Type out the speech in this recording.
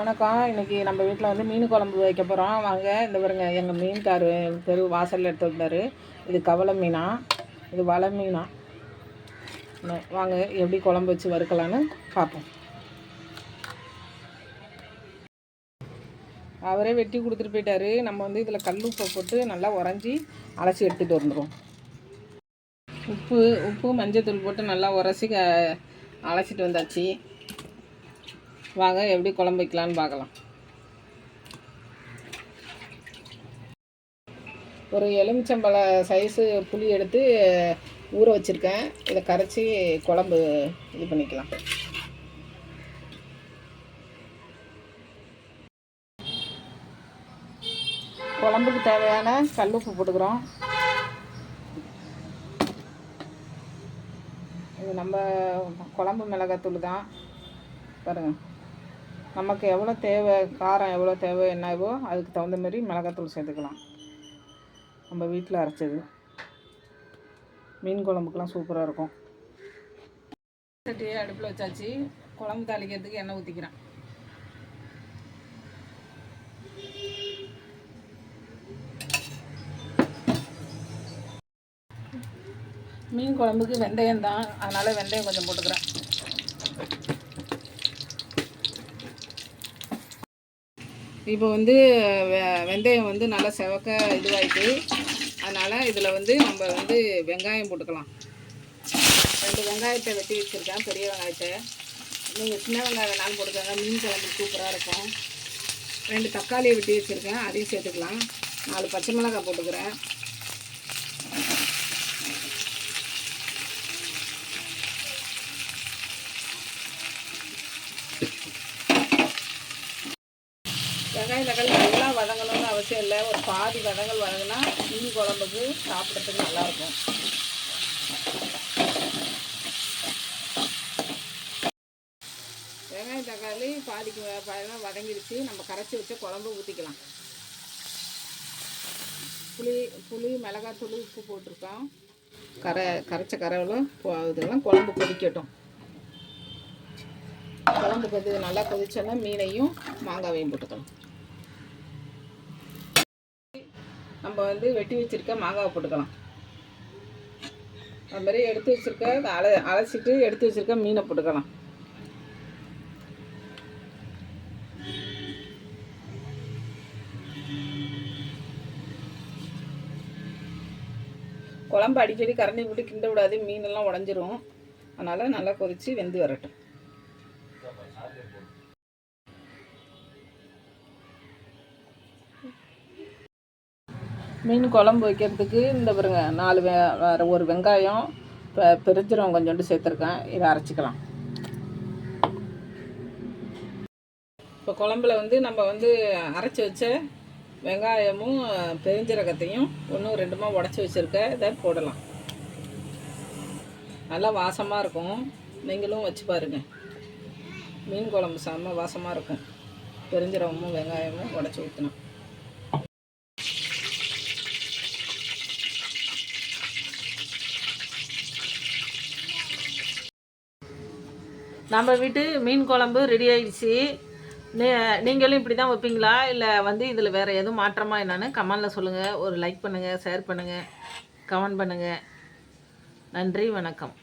வணக்கம். இன்னைக்கு நம்ம வீட்டில் வந்து மீன் குழம்பு வைக்க போகிறோம் வாங்க இந்த பாருங்க எங்கள் மீன்கார் தெரு வாசலில் எடுத்து வந்தார் இது கவலை மீனா. இது வலை மீனா. வாங்க எப்படி குழம்பு வச்சு வறுக்கலான்னு பார்ப்போம் அவரே வெட்டி கொடுத்துட்டு போயிட்டாரு. நம்ம வந்து இதில் கல் உப்பை போட்டு நல்லா உறைஞ்சி அலசி எடுத்துகிட்டு வந்துடுவோம் உப்பு உப்பு மஞ்சள் தூள் போட்டு நல்லா உரசி க அலசிட்டு வந்தாச்சு. வாங்க எப்படி குழம்பு வைக்கலான்னு பார்க்கலாம். ஒரு எலுமிச்சம்பழ சைஸு புளி எடுத்து ஊற வச்சுருக்கேன். இதை கரைச்சி குழம்பு இது பண்ணிக்கலாம். குழம்புக்கு தேவையான கல்லுப்பு போட்டுக்கிறோம். இது நம்ம குழம்பு மிளகாத்தூள் தான். பாருங்கள் நமக்கு எவ்வளோ தேவை காரம் எவ்வளோ தேவை என்னவோ அதுக்கு தகுந்த மாதிரி மிளகாத்தூள் சேர்த்துக்கலாம். நம்ம வீட்டில் அரைச்சது. மீன் குழம்புக்கெலாம் சூப்பராக இருக்கும். சட்டியை அடுப்பில் வச்சாச்சு. குழம்பு தாளிக்கிறதுக்கு எண்ணெய் ஊற்றிக்கிறேன் மீன் குழம்புக்கு வெந்தயம் தான். அதனால் வெந்தயம் கொஞ்சம் போட்டுக்கிறேன். இப்போ வந்து வெ- வெந்தயம் வந்து நல்லா செவக்க இதுவாயிட்டு அதனால் இதில் வந்து நம்ம வந்து வெங்காயம் போட்டுக்கலாம். ரெண்டு வெங்காயத்தை வெட்டி வச்சுருக்கேன் பெரிய வெங்காயத்தை. நீங்கள் சின்ன வெங்காயம் வேணாலும் போட்டுக்கோங்க மீன் குழம்பு சூப்பராக இருக்கும். ரெண்டு தக்காளியை வெட்டி வச்சுருக்கேன் அதையும் சேர்த்துக்கலாம். நாலு பச்சை மிளகாய் போட்டுக்கிறேன். வெங்காயம் தக்காளி நல்லா வதங்கணும்னு அவசியம் இல்லை. ஒரு பாதி வதங்கல் வதங்கினா மீன் குழம்புக்கு சாப்பிட்றதுக்கு நல்லாயிருக்கும். வெங்காயம் தக்காளி பாதிக்கு பாதிலாம் வதங்கிடுச்சு நம்ம கரைச்சி வச்சு குழம்பு ஊற்றிக்கலாம் புளி புளி மிளகாத்தூள் உப்பு போட்டிருக்கோம். கரை கரைச்ச கரைகளும் இதெல்லாம் குழம்பு கொதிக்கட்டும். குழம்பு கொதி நல்லா கொதிச்சோன்னா மீனையும் மாங்காவையும் போட்டுக்கலாம். நம்ம வந்து வெட்டி வச்சிருக்க மாங்காவை போட்டுக்கலாம். அது மாதிரி எடுத்து வச்சிருக்க அல அலசிட்டு எடுத்து வச்சிருக்க மீனை போட்டுக்கலாம். குழம்பு அடிக்கடி கரண்டி விட்டு கிண்ட விடாது மீனெல்லாம் உடஞ்சிரும். அதனால் நல்லா கொதித்து வெந்து வரட்டும். மீன் குழம்பு வைக்கிறதுக்கு இந்த பாருங்க நாலு வெ வேறு ஒரு வெங்காயம் இப்போ பெருஞ்சீரகம் கொஞ்சோண்டு சேர்த்துருக்கேன். இதை அரைச்சிக்கலாம். இப்போ குழம்புல வந்து நம்ம வந்து அரைச்சி வச்ச வெங்காயமும் பெருஞ்சீரகத்தையும் ஒன்றும் ரெண்டுமா உடச்சி வச்சுருக்க இதை போடலாம். நல்லா வாசமாக இருக்கும். நீங்களும் வச்சு பாருங்கள் மீன் குழம்பு செம்ம வாசமாக இருக்கும். பெருஞ்சீரகமும் வெங்காயமும் உடச்சி ஊற்றணும் நம்ம வீட்டு மீன் குழம்பு ரெடி ஆயிடுச்சு. நீ நீங்களும் இப்படி தான் வைப்பீங்களா? இல்லை வந்து இதில் வேறு எதுவும் மாற்றமாக என்னன்னு கமெண்டில் சொல்லுங்கள் ஒரு லைக் பண்ணுங்கள் ஷேர் பண்ணுங்கள் கமெண்ட் பண்ணுங்கள் நன்றி வணக்கம்.